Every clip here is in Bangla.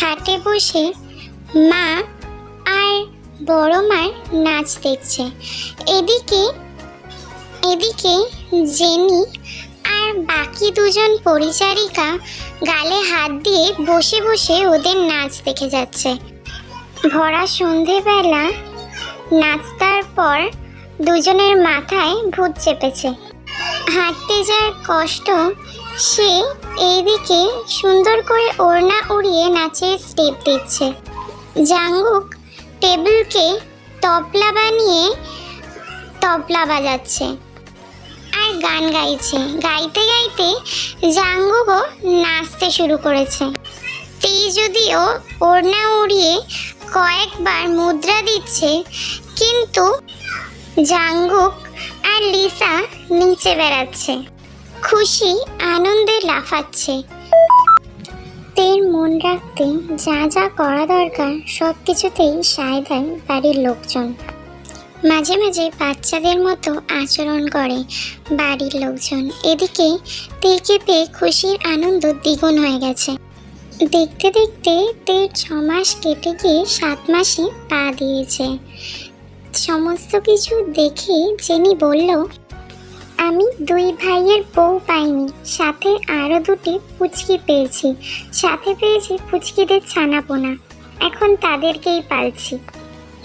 খাটে বসে মা আর বড় মার নাচ দেখছে। এদিকে এদিকে জেনি আর বাকি দুজন পরিচারিকা গালে হাত দিয়ে বসে বসে ওদের নাচ দেখে যাচ্ছে। ভরা সন্ধেবেলা নাচতার পর দুজনের মাথায় ভূত চেপেছে। হাঁটতে যাওয়ার কষ্ট সে এইদিকে সুন্দর করে ওড়না উড়িয়ে নাচের স্টেপ দিচ্ছে। জাঙ্গুক টেবিলকে তবলা বানিয়ে তবলা বাজাচ্ছে আর গান গাইছে। গাইতে গাইতে জাঙ্গুকও নাচতে শুরু করেছে। তে যদিও ওড়না উড়িয়ে কয়েকবার মুদ্রা দিচ্ছে, কিন্তু জাঙ্গুক আর লিসা নিচে বেড়াচ্ছে। খুশি, আনন্দে লাফাচ্ছে। তের মন রাখতে যা যা করা দরকার সব কিছুতেই সায় দেয় বাড়ির লোকজন। মাঝে মাঝে বাচ্চাদের মতো আচরণ করে বাড়ির লোকজন। এদিকে তেকে পেয়ে খুশির আনন্দ দ্বিগুণ হয়ে গেছে। দেখতে দেখতে তের ছ মাস কেটে গিয়ে সাত মাসে পা দিয়েছে। সমস্ত কিছু দেখে জেনি বলল আমি দুই ভাইয়ের বউ পাইনি, সাথে আরও দুটি পুচকি পেয়েছি। সাথে পেয়েছি পুচকিদের ছানাপোনা। এখন তাদেরকেই পালছি।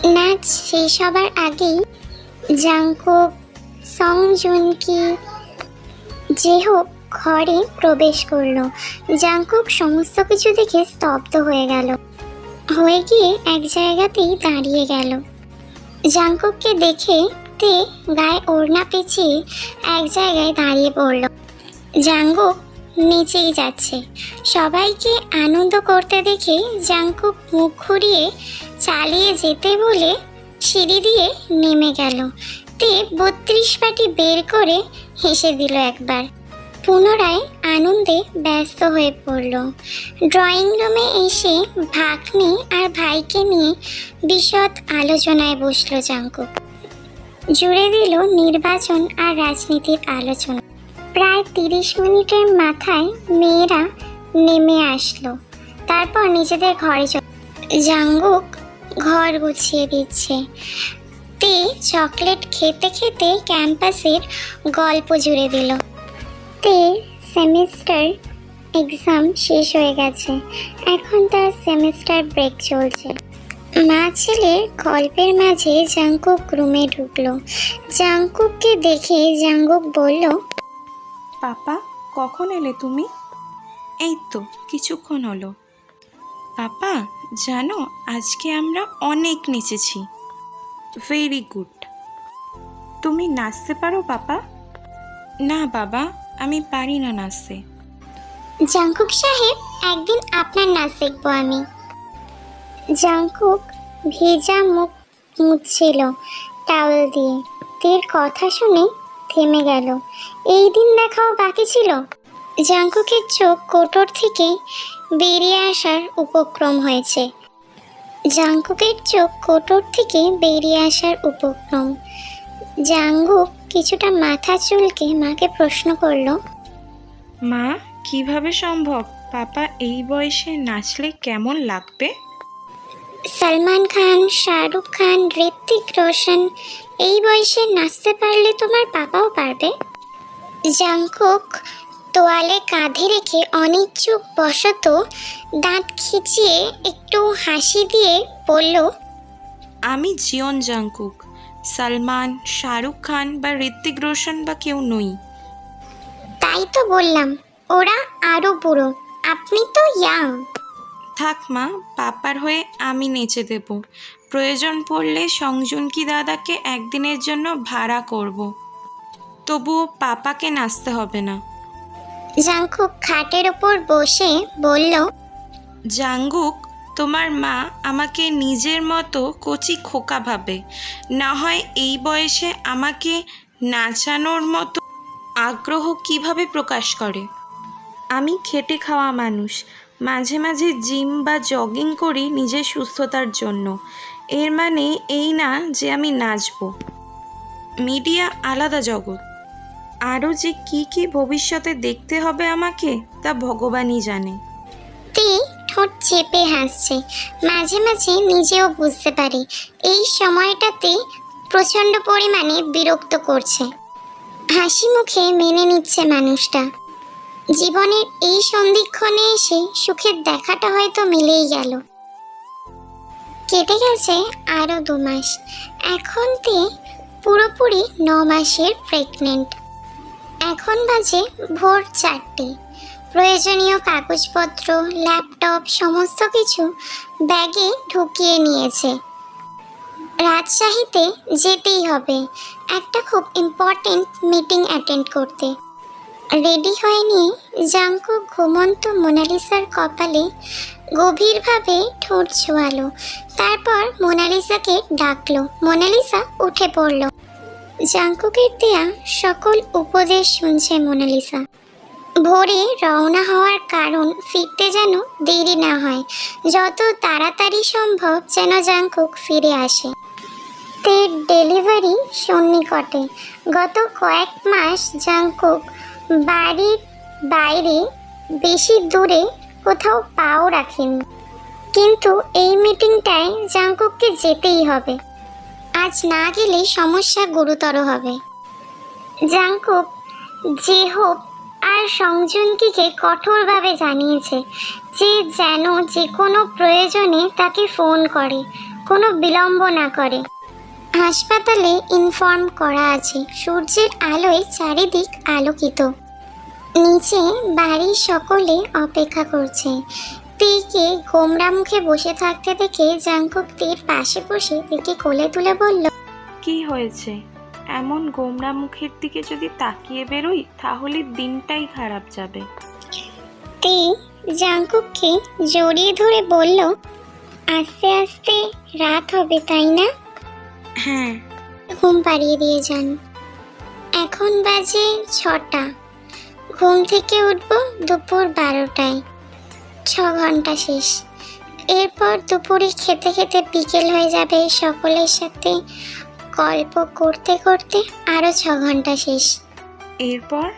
নাচ শেষ হবার আগেই জাংকুক সং জুনকি যে হোক ঘরে প্রবেশ করল। জাংকুক সমস্ত কিছু দেখে স্তব্ধ হয়ে গেল। হয়ে গিয়ে এক জায়গাতেই দাঁড়িয়ে গেল। জাংকুককে দেখে তে গায়ে ওড়না পেঁচিয়ে এক জায়গায় দাঁড়িয়ে পড়ল। জাঙ্গুক নিচেই যাচ্ছে। সবাইকে আনন্দ করতে দেখে জাংকুক মুখ ঘুরিয়ে চালিয়ে যেতে বলে সিঁড়ি দিয়ে নেমে গেল। তে বত্রিশ পাটি বের করে হেসে দিল একবার। পুনরায় আনন্দে ব্যস্ত হয়ে পড়ল। ড্রয়িং রুমে এসে ভাগ্নি আর ভাইকে নিয়ে বিশদ আলোচনায় বসল জাঙ্কুক জুড়ে দিল নির্বাচন আর রাজনীতির আলোচনা। প্রায় তিরিশ মিনিটের মাথায় মেয়েরা নেমে আসলো। তারপর নিজেদের ঘরে জাঙ্গুক ঘর গুছিয়ে দিচ্ছে। তে চকলেট খেতে খেতে ক্যাম্পাসের গল্প জুড়ে দিল। তে সেমিস্টার এক্সাম শেষ হয়ে গেছে। এখন তার সেমিস্টার ব্রেক চলছে। মা ছেলের গল্পের মাঝে জাঙ্কুক রুমে ঢুকলো। জাঙ্কুককে দেখে জাঙ্কুক বলল পাপা কখন এলে তুমি? এই তো কিছুক্ষণ হলো। পাপা জানো আজকে আমরা অনেক নেচেছি। ভেরি গুড তুমি নাচতে পারো পাপা? না বাবা আমি পারি না নাচতে। জাঙ্কুক সাহেব একদিন আপনার নাচ দেখব আমি। জাঙ্কুক ভেজা মুখ মুছছিল টাওয়েল দিয়ে। তের কথা শুনে থেমে গেল। এই দিন দেখাও বাকি ছিল? জাঙ্কুকের চোখ কোটর থেকে বেরিয়ে আসার উপক্রম হয়েছে। জাঙ্কুকের চোখ কোটর থেকে বেরিয়ে আসার উপক্রম। জাঙ্গুক কিছুটা মাথা চুলকে মাকে প্রশ্ন করল, মা, কীভাবে সম্ভব? পাপা এই বয়সে নাচলে কেমন লাগবে? সলমান খান শাহরুখ খান ঋত্বিক রোশন এই বয়সে নাচতে পারলে তোমার পাপাও পারবে। জাংকুক তোয়ালে কাঁধে রেখে অনিচ্ছুক বশত দাঁত খিচিয়ে একটু হাসি দিয়ে বলল আমি জিয়ন জাংকুক। সালমান শাহরুখ খান বা ঋত্বিক রোশন বা কেউ নই। তাই তো বললাম ওরা আরও বুড়ো। আপনি তো ইয়াং থাক মা পাপার হয়ে আমি নেচে দেব। প্রয়োজন পড়লে সংজুনকি দাদাকে একদিনের জন্য ভাড়া করব। তবুও পাপাকে নাচতে হবে না। জাংকুক খাটের ওপর বসে বলল জাঙ্গুক তোমার মা আমাকে নিজের মতো কচি খোকা ভাবে। না হয় এই বয়সে আমাকে নাচানোর মতো আগ্রহ কীভাবে প্রকাশ করে? আমি খেটে খাওয়া মানুষ মাঝে মাঝে জিম বা জগিং করি নিজের সুস্থতার জন্য। এর মানে এই না যে আমি নাচব। মিডিয়া আলাদা জগৎ। আরও যে কি কি ভবিষ্যতে দেখতে হবে আমাকে তা ভগবানই জানে। তে ঠোঁট চেপে হাসছে। মাঝে মাঝে নিজেও বুঝতে পারে, এই সময়টাতে প্রচণ্ড পরিমাণে বিরক্ত করছে। হাসি মুখে মেনে নিচ্ছে মানুষটা। জীবনের এই সন্ধিক্ষণে এসে সুখের দেখাটা হয়তো মিলেই গেল। কেটে গেছে আরও দু মাস। এখন তে পুরোপুরি ন মাসের প্রেগনেন্ট এখন বাজে ভোর চারটে। প্রয়োজনীয় কাগজপত্র ল্যাপটপ সমস্ত কিছু ব্যাগে ঢুকিয়ে নিয়েছে। রাজশাহীতে যেতেই হবে। একটা খুব ইম্পর্টেন্ট মিটিং অ্যাটেন্ড করতে। রেডি হয়ে নিয়ে জাঙ্কু ঘুমন্ত মোনালিসার কপালে গভীরভাবে ঠোঁট ছোঁয়ালো। তারপর মোনালিসাকে ডাকলো। মোনালিসা উঠে পড়ল। জাঙ্কুকের দেয়া সকল উপদেশ শুনছে মোনালিসা। ভোরে রওনা হওয়ার কারণ ফিরতে যেন দেরি না হয়। যত তাড়াতাড়ি সম্ভব যেন জাঙ্কুক ফিরে আসে। তের ডেলিভারি সন্নিকটে। গত কয়েক মাস জাঙ্কুক বাড়ির বাইরে বেশি দূরে কোথাও পাও রাখেনি। কিন্তু এই মিটিংটায় জাঙ্কুককে যেতেই হবে। আজ না গেলে সমস্যা গুরুতর হবে। জাঙ্কুক হোপ আর সংজুনকিকে কঠোরভাবে জানিয়েছে যে যেন যে কোনো প্রয়োজনে তাকে ফোন করে, কোনো বিলম্ব না করে। হাসপাতালে ইনফর্ম করা আছে সূর্যের আলোয় চারিদিক আলোকিত। নিচে বাড়ির সকলে অপেক্ষা করছে। তেকে গোমরা মুখে বসে থাকতে দেখে জাঙ্কুক তের পাশে বসে তেকে কোলে তুলে বলল কি হয়েছে? এমন গোমরা মুখের দিকে যদি তাকিয়ে বেরোই তাহলে দিনটাই খারাপ যাবে। তে জাঙ্কুককে জড়িয়ে ধরে বলল আস্তে আস্তে রাত হবে তাই না? হ্যাঁ। ঘুম পাড়িয়ে দিয়ে যান। এখন বাজে ছটা। ঘুম থেকে উঠব দুপুর বারোটায়। ছ ঘণ্টা শেষ। এরপর দুপুরে খেতে খেতে বিকেল হয়ে যাবে সকলের সাথে গল্প করতে করতে আরও ছ ঘণ্টা শেষ। এরপর?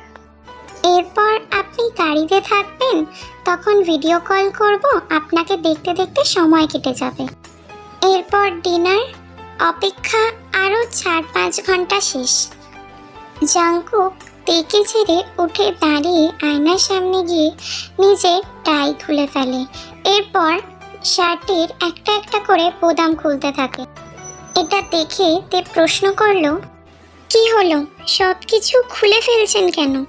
এরপর আপনি গাড়িতে থাকবেন তখন ভিডিও কল করব আপনাকে দেখতে দেখতে সময় কেটে যাবে। এরপর ডিনার অপেক্ষা আরও চার পাঁচ ঘণ্টা শেষ। জাঙ্কুক তেকে ছেড়ে উঠে দাঁড়িয়ে আয়নার সামনে গিয়ে নিজের টাই খুলে ফেলে। এরপর শার্টের একটা একটা করে বোদাম খুলতে থাকে। এটা দেখে তে প্রশ্ন করল, কি হলো? সব কিছু খুলে ফেলছেন কেন?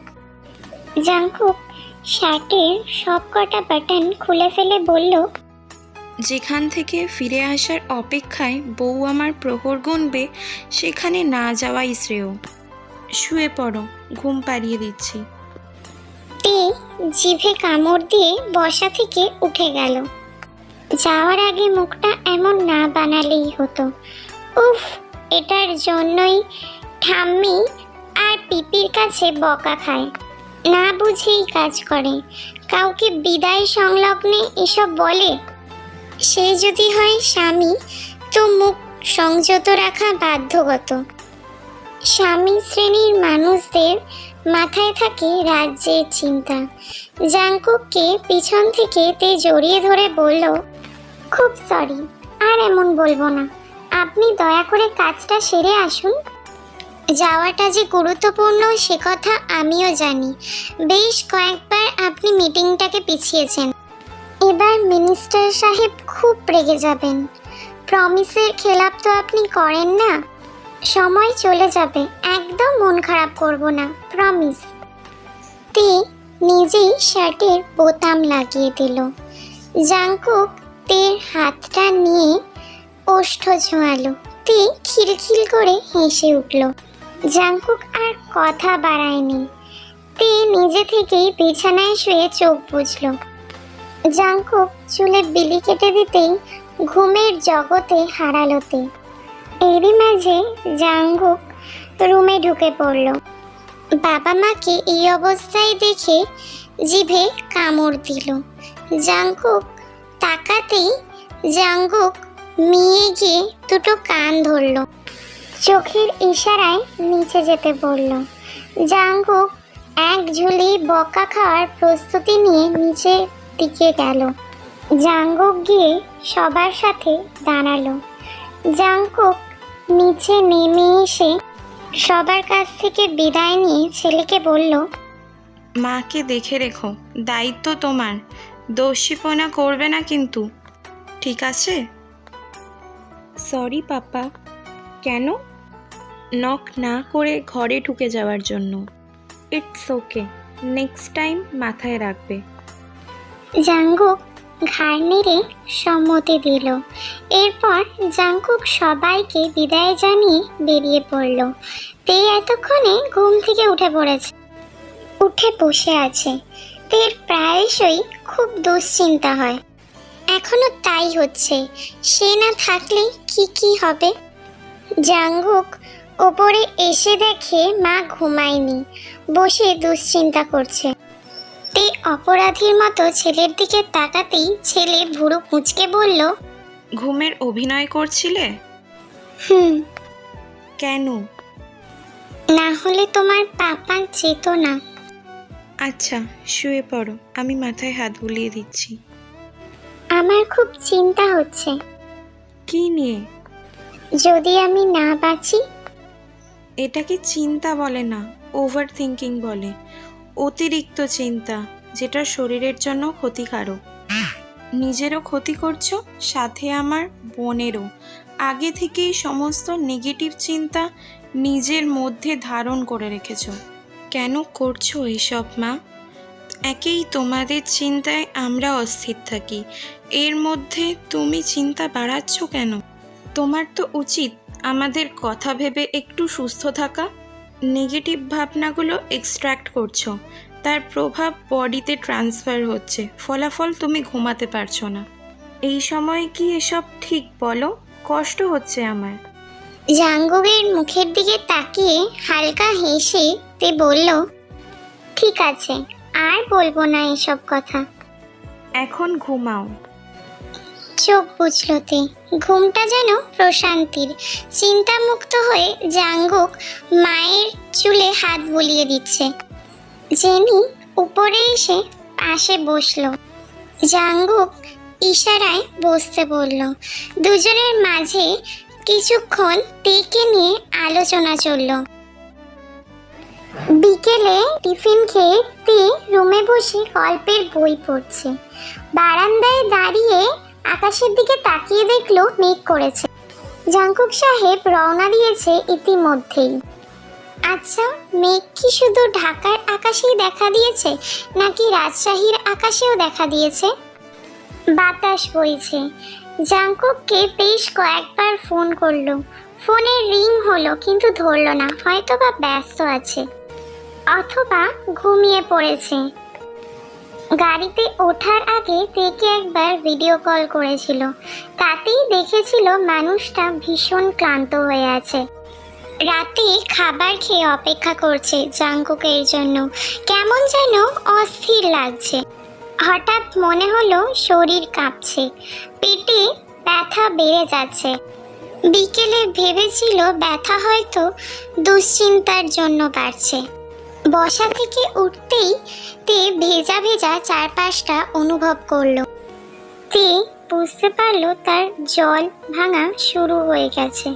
জাঙ্কুক শার্টের সব কটা বাটন খুলে ফেলে বলল যেখান থেকে ফিরে আসার অপেক্ষায় বউ আমার প্রহর গুনবে, সেখানে না যাওয়াই শ্রেয়। শুয়ে পড়ো, ঘুম পাড়িয়ে দিচ্ছি। তে জিভে কামড় দিয়ে বসা থেকে উঠে গেল। যাওয়ার আগে মুখটা এমন না বানালেই হতো। উফ, এটার জন্যই ঠাম্মি আর পিপির কাছে বকা খায়। না বুঝেই কাজ করে। কাউকে বিদায় সংলগ্নে এসব বলে সে যদি হয় স্বামী, তো মুখ সংযত রাখা বাধ্যগত। স্বামী শ্রেণির মানুষদের মাথায় থাকে রাজ্যের চিন্তা। জাঙ্কুককে পিছন থেকে তে জড়িয়ে ধরে বলল, খুব সরি আর এমন বলব না। আপনি দয়া করে কাজটা সেরে আসুন। যাওয়াটা যে গুরুত্বপূর্ণ, সে কথা আমিও জানি। বেশ কয়েকবার আপনি মিটিংটাকে পিছিয়েছেন। এবার মিনিস্টার সাহেব খুব রেগে যাবেন। প্রমিসের খেলাপ তো আপনি করেন না। সময় চলে যাবে, একদম মন খারাপ করব না, প্রমিস। তে নিজেই শার্টের বোতাম লাগিয়ে দিল। জাঙ্কুক তের হাতটা নিয়ে ওষ্ঠ ছোঁয়ালো তে খিলখিল করে হেসে উঠল জাঙ্কুক আর কথা বাড়ায়নি। তে নিজে থেকেই বিছানায় শুয়ে চোখ বুঝল জাঙ্কুক চুলে বিলি কেটে দিতেই ঘুমের জগতে হারালোতে। এরই মাঝে জাঙ্গুক রুমে ঢুকে পড়ল। বাবা মাকে এই অবস্থায় দেখে জিভে কামড় দিল। জাঙ্কুক তাকাতেই জাঙ্গুক মিয়ে গিয়ে দুটো কান ধরল। চোখের ইশারায় নিচে যেতে বলল জাঙ্গুক এক ঝুলি বকা খাওয়ার প্রস্তুতি নিয়ে নিচের দিকে গেল। জাঙ্কুক গিয়ে সবার সাথে দাঁড়াল। জাঙ্কুক নিচে নেমে এসে সবার কাছ থেকে বিদায় নিয়ে ছেলেকে বলল মাকে দেখে রেখো দায়িত্ব তোমার। দোষীপনা করবে না কিন্তু। ঠিক আছে? Sorry papa. কেন? নক না করে ঘরে ঢুকে যাওয়ার জন্য। It's okay. নেক্সট টাইম মাথায় রাখবে। জাঙ্কুক ঘাড় নেড়ে সম্মতি দিল। এরপর জাঙ্কুক সবাইকে বিদায় জানিয়ে বেরিয়ে পড়ল। তে এতক্ষণে ঘুম থেকে উঠে পড়েছে। উঠে বসে আছে। তের প্রায়শই খুব দুশ্চিন্তা হয়। এখনও তাই হচ্ছে। সে না থাকলে কি কি হবে? জাঙ্গুক ওপরে এসে দেখে মা ঘুমায়নি। বসে দুশ্চিন্তা করছে। তে অপরাধীর মতো ছেলের দিকে তাকাতেই ছেলে ভুরু কুঁচকে বলল ঘুমের অভিনয় করছিলে? হুম। কেন? না হলে তোমার পাপা যেত না আচ্ছা শুয়ে পড়ো আমি মাথায় হাত বুলিয়ে দিচ্ছি। আমার খুব চিন্তা হচ্ছে। কি নিয়ে? যদি আমি না বাঁচি? এটাকে চিন্তা বলে না ওভার থিঙ্কিং বলে। অতিরিক্ত চিন্তা, যেটা শরীরের জন্য ক্ষতিকারক। নিজেরও ক্ষতি করছ, সাথে আমার বোনেরও। আগে থেকেই সমস্ত নেগেটিভ চিন্তা নিজের মধ্যে ধারণ করে রেখেছো। কেন করছ এইসব মা? একেই তোমাদের চিন্তায় আমরা অস্থির থাকি। এর মধ্যে তুমি চিন্তা বাড়াচ্ছ কেন? তোমার তো উচিত আমাদের কথা ভেবে একটু সুস্থ থাকা। নেগেটিভ ভাবনাগুলো এক্সট্র্যাক্ট করছ। তার প্রভাব বডিতে ট্রান্সফার হচ্ছে। ফলাফল তুমি ঘুমাতে পারছ না। এই সময় কি এসব ঠিক বলো? কষ্ট হচ্ছে আমার। জাঙ্গুকের মুখের দিকে তাকিয়ে হালকা হেসে তে বলল ঠিক আছে আর বলব না এসব কথা। এখন ঘুমাও। চোখ বুঝল তে। ঘুমটা যেন প্রশান্তির। চিন্তামুক্ত হয়ে জাঙ্গুক মায়ের চুলে হাত বুলিয়ে দিচ্ছে। জেনি উপরে এসে পাশে বসল। জাঙ্গুক ইশারায় বসতে বলল। দুজনের মাঝে কিছুক্ষণ তেকে নিয়ে আলোচনা চলল। বিকেলে টিফিন খেয়ে তে রুমে বসে গল্পের বই পড়ছে। বারান্দায় দাঁড়িয়ে আকাশের দিকে তাকিয়ে দেখল মেঘ করেছে। জাঙ্কুক সাহেব রওনা দিয়েছে ইতিমধ্যেই। আচ্ছা মেঘ কি শুধু ঢাকার আকাশেই দেখা দিয়েছে, নাকি রাজশাহীর আকাশেও দেখা দিয়েছে? বাতাস বইছে। জাঙ্কুককে বেশ কয়েকবার ফোন করল। ফোনের রিং হলো, কিন্তু ধরলো না হয়তো বা ব্যস্ত আছে। অথবা ঘুমিয়ে পড়েছে। গাড়িতে ওঠার আগে তেকে একবার ভিডিও কল করেছিল। তাতেই দেখেছিল মানুষটা ভীষণ ক্লান্ত হয়ে আছে। রাতে খাবার খেয়ে অপেক্ষা করছে জাঙ্কুকের জন্য। কেমন যেন অস্থির লাগছে। হঠাৎ মনে হলো শরীর কাঁপছে। পেটে ব্যথা বেড়ে যাচ্ছে। বিকেলে ভেবেছিল ব্যথা হয়তো দুশ্চিন্তার জন্য বাড়ছে। বসা থেকে উঠতেই তে ভেজা ভেজা চারপাশটা অনুভব করল। তে বুঝতে পারল তার জল ভাঙা শুরু হয়ে গেছে।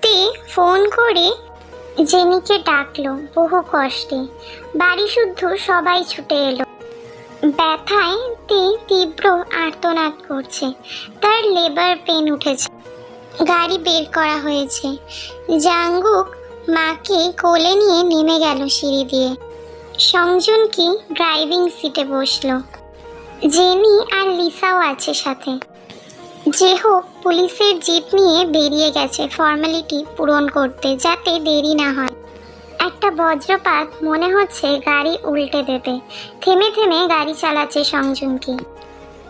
তে ফোন করে জেনিকে ডাকলো বহু কষ্টে। বাড়ি শুদ্ধ সবাই ছুটে এলো। ব্যথায় তে তীব্র আর্তনাদ করছে। তার লেবার পেন উঠেছে। গাড়ি বের করা হয়েছে। জাঙ্গুক মাকে কোলে নিয়ে নেমে গেল সিঁড়ি দিয়ে। সংজুন কি ড্রাইভিং সিটে বসল। জেনি আর লিসাও আছে সাথে। যে হোক, পুলিশের জিপ নিয়ে বেরিয়ে গেছে ফর্মালিটি পূরণ করতে যাতে দেরি না হয়। একটা বজ্রপাত মনে হচ্ছে গাড়ি উল্টে দেবে। থেমে থেমে গাড়ি চালাচ্ছে সংজুনকি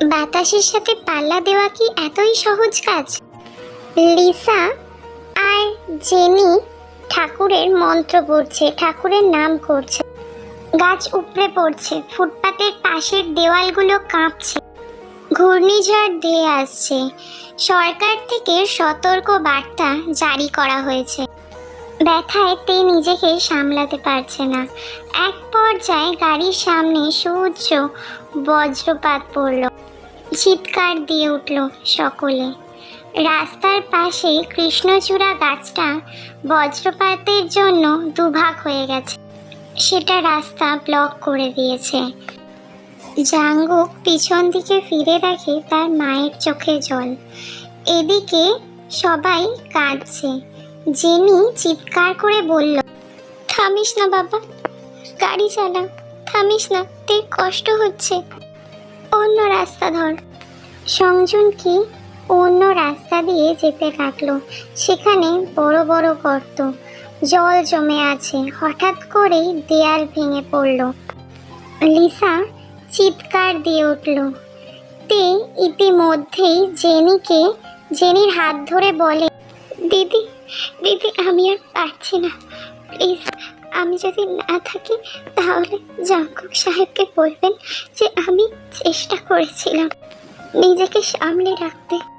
বাতাসের সাথে পাল্লা দেওয়া কি এতই সহজ কাজ? লিসা আর জেনি ঠাকুরের মন্ত্র পড়ছে, ঠাকুরের নাম করছে। গাছ উপড়ে পড়ছে, ফুটপাতের পাশের দেওয়ালগুলো কাঁপছে। ঘূর্ণিঝড় ধেয়ে আসছে। সরকার থেকে সতর্ক বার্তা জারি করা হয়েছে। ব্যথায় তে নিজেকে সামলাতে পারছে না। এক পর্যায়ে গাড়ির সামনে সূর্য বজ্রপাত পড়ল। চিৎকার দিয়ে উঠল সকলে। রাস্তার পাশে কৃষ্ণচূড়া গাছটা বজ্রপাতের জন্য দুভাগ হয়ে গেছে। সেটা রাস্তা ব্লক করে দিয়েছে। জাঙ্গুক পিছন দিকে ফিরে দেখে তার মায়ের চোখে জল। এদিকে সবাই কাঁদছে। জেনি চিৎকার করে বলল, থামিস না বাবা, গাড়ি চালা থামিস না, তোর কষ্ট হচ্ছে। অন্য রাস্তা ধর। সংজনকে অন্য রাস্তা দিয়ে যেতে লাগল। সেখানে বড় বড় গর্ত। জল জমে আছে। হঠাৎ করেই দেয়াল ভেঙে পড়ল। লিসা চিৎকার দিয়ে উঠল। তে ইতিমধ্যেই জেনিকে, জেনির হাত ধরে বলে, দিদি দিদি, আমি আর পারছি না। প্লিজ, আমি যদি না থাকি, তাহলে জাঙ্কুক সাহেবকে বলবেন যে আমি চেষ্টা করেছিলাম নিজেকে সামলে রাখতে।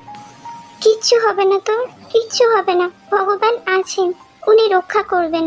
কিচ্ছু হবে না তোর কিচ্ছু হবে না। ভগবান আছেন। উনি রক্ষা করবেন।